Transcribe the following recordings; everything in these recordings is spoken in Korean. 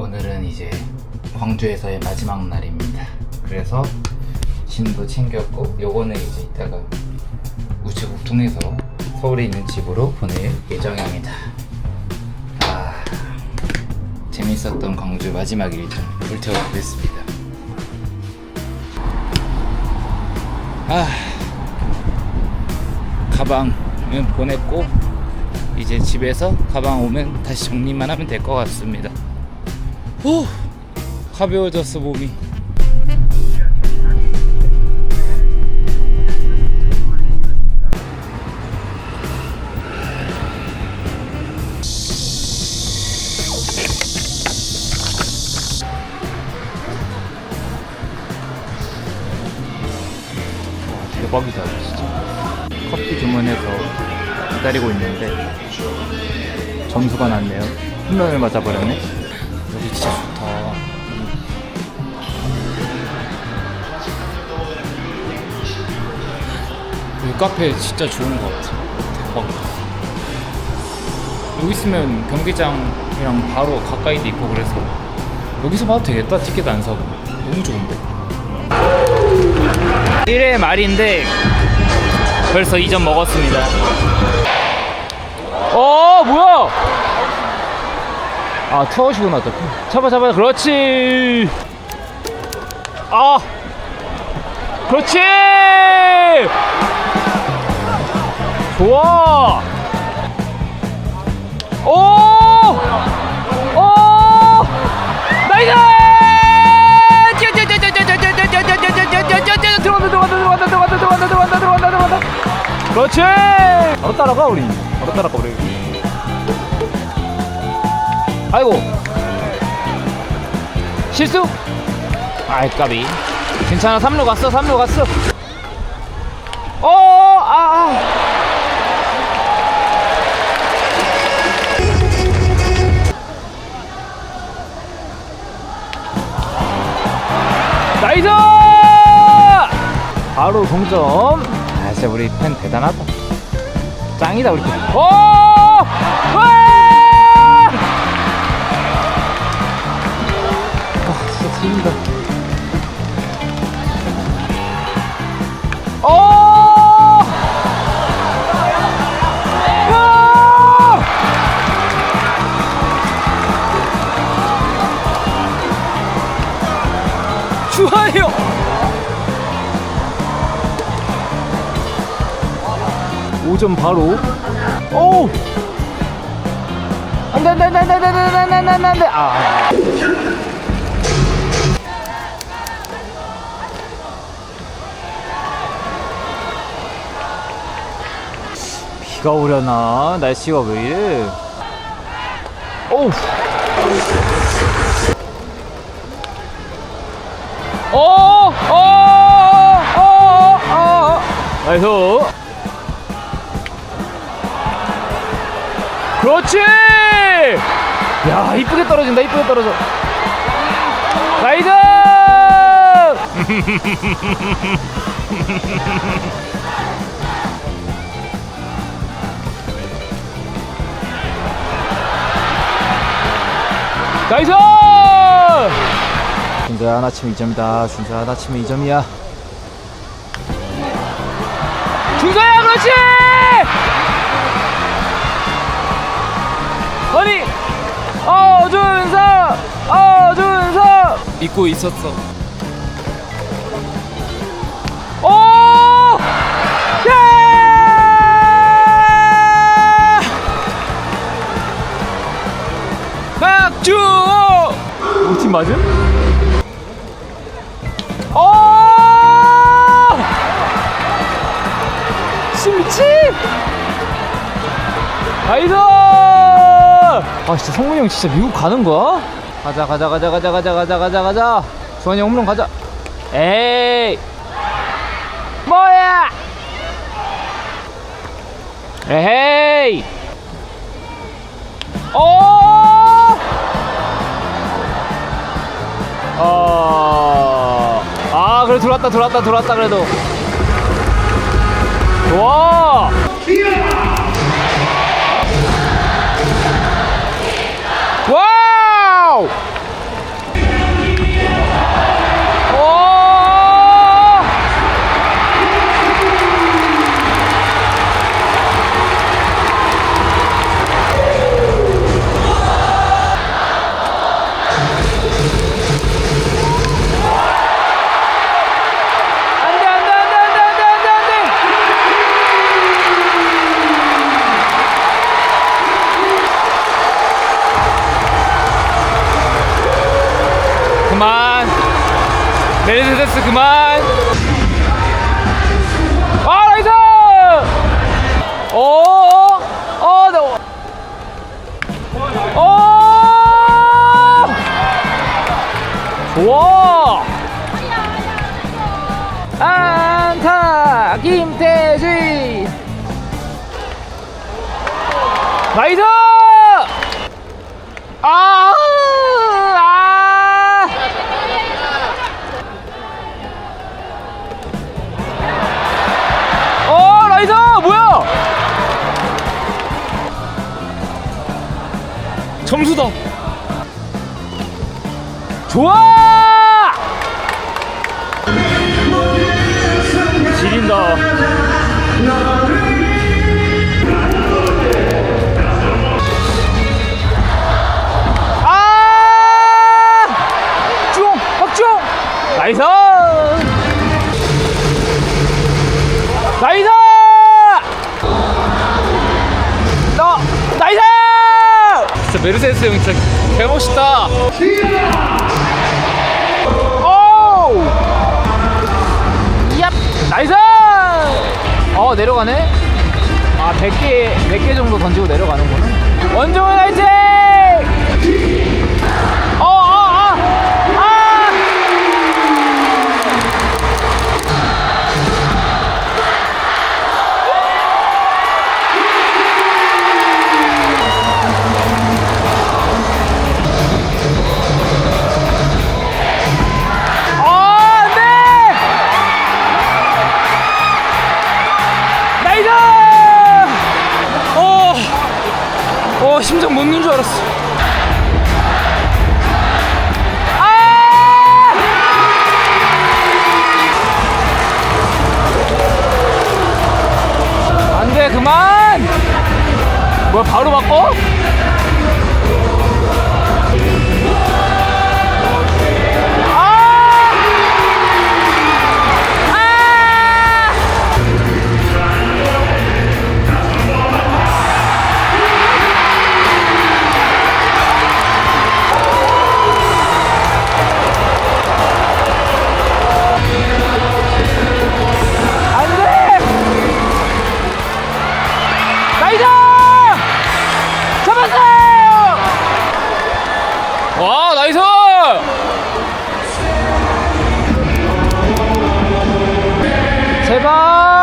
오늘은 이제 광주에서의 마지막 날입니다. 그래서 짐도 챙겼고 요거는 이제 이따가 우체국 통해서 서울에 있는 집으로 보낼 예정입니다. 아 재밌었던 광주 마지막 일정 불태워보겠습니다. 아 가방은 보냈고 이제 집에서 가방 오면 다시 정리만 하면 될 것 같습니다. 후 가벼워졌어 몸이. 대박이다 진짜. 커피 주문해서 기다리고 있는데 점수가 났네요. 홈런을 맞아버렸네. 여기 진짜 좋다. 이 카페 진짜 좋은 것 같아. 대박이다. 여기 있으면 경기장이랑 바로 가까이도 있고 그래서 여기서 봐도 되겠다. 티켓 안 사고. 너무 좋은데. 1회 말인데 벌써 2점 먹었습니다. 어 뭐야? 아 투아웃이구나 또. 잡아 잡아 그렇지. 아 그렇지. 좋아. 오. 그렇지 바로 따라가 우리 바로 따라가 우리 아이고. 실수? 아이 까비. 괜찮아. 3루 갔어 3루 갔어. 어아 아. 나이스! 바로 동점. 아 진짜 우리 팬 대단하다. 짱이다 우리 팬. 오! 와! 아 재밌다 오! 와! 좋아요. 오점 바로. 오. 안돼 안돼 안돼 안돼 안돼 안돼 안돼 안돼 아. 비가 오려나 날씨가 왜 이래? 오. 어, 어, 어, 어, 어, 나이스. 그렇지. 야, 이쁘게 떨어진다, 이쁘게 떨어져. 나이스. 나이스. 준서야 하나 치면 2점이다. 준서야 하나 치면 2점이야. 준서야 그렇지! 아니! 어준서! 어준서! 잊고 있었어 맞음? 어! 심지! 아이다! 아 진짜 성문이 형 진짜 미국 가는 거야? 가자 가자 가자 가자 가자 가자 가자 가자 주환이 홈런 가자 에이 뭐야 에헤이 돌았다 돌았다 돌았다 그래도. 와! 그만. 메르세데스 그만. 아 나이스! 오어 네. 오 좋아! 안타! 김태지 나이스 점수다. 좋아! 멋있다. 오! 얍! 나이스! 어 내려가네. 아 100개 100개 정도 던지고 내려가는구나. 원종현 화이팅! 어, 심장 멎는 줄 알았어. 아! 안 돼, 그만! 뭐야, 바로 바꿔? 제발!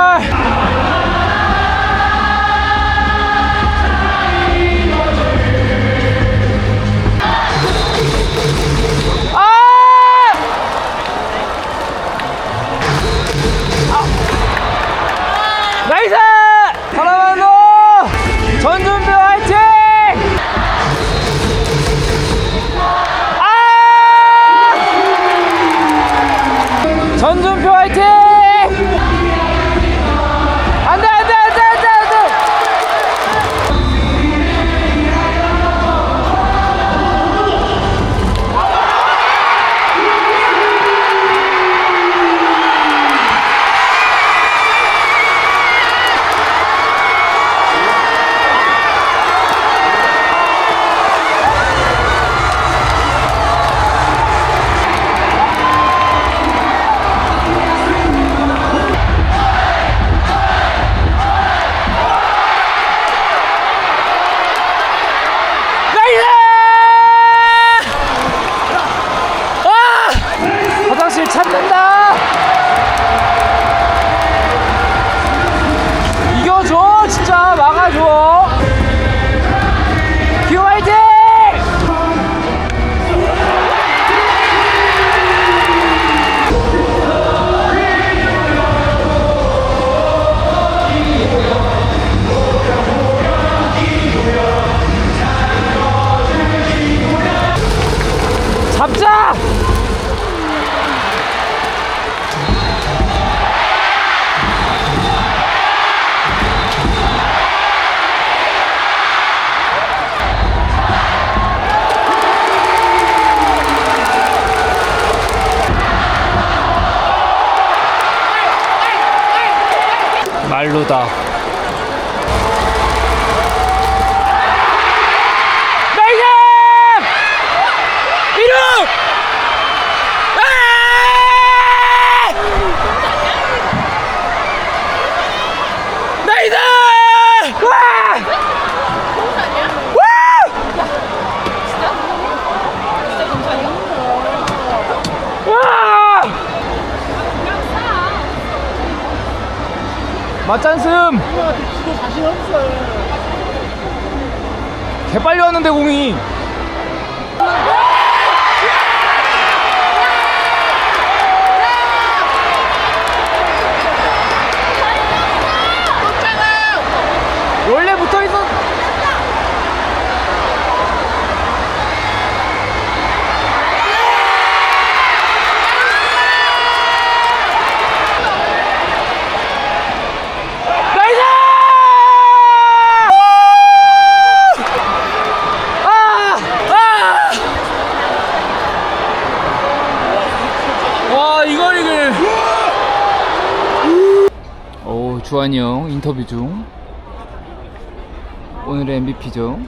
말로다. 나이스! 이름! 맞 짠슴 지도 자신 없어. 개빨리 왔는데 공이 원래 붙어 있어. 나이스! 아! 아! 와, 이걸 이길. 오, 주한이 형 인터뷰 중. 오늘의 MVP죠.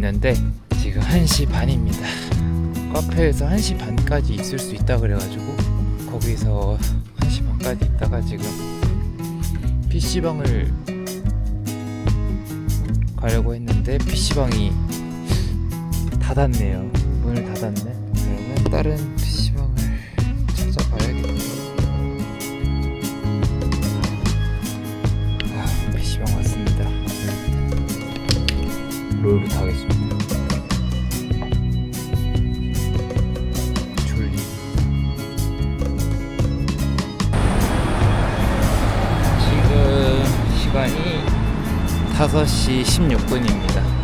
있는데 지금 1시 반입니다. 카페에서 1시 반까지 있을 수 있다 그래가지고 거기서 1시 반까지 있다가 지금 PC방을 가려고 했는데 PC방이 닫았네요. 문을 닫았네. 그러면 다른 PC 롤부터 하겠습니다. 졸리. 지금 시간이 5시 16분입니다.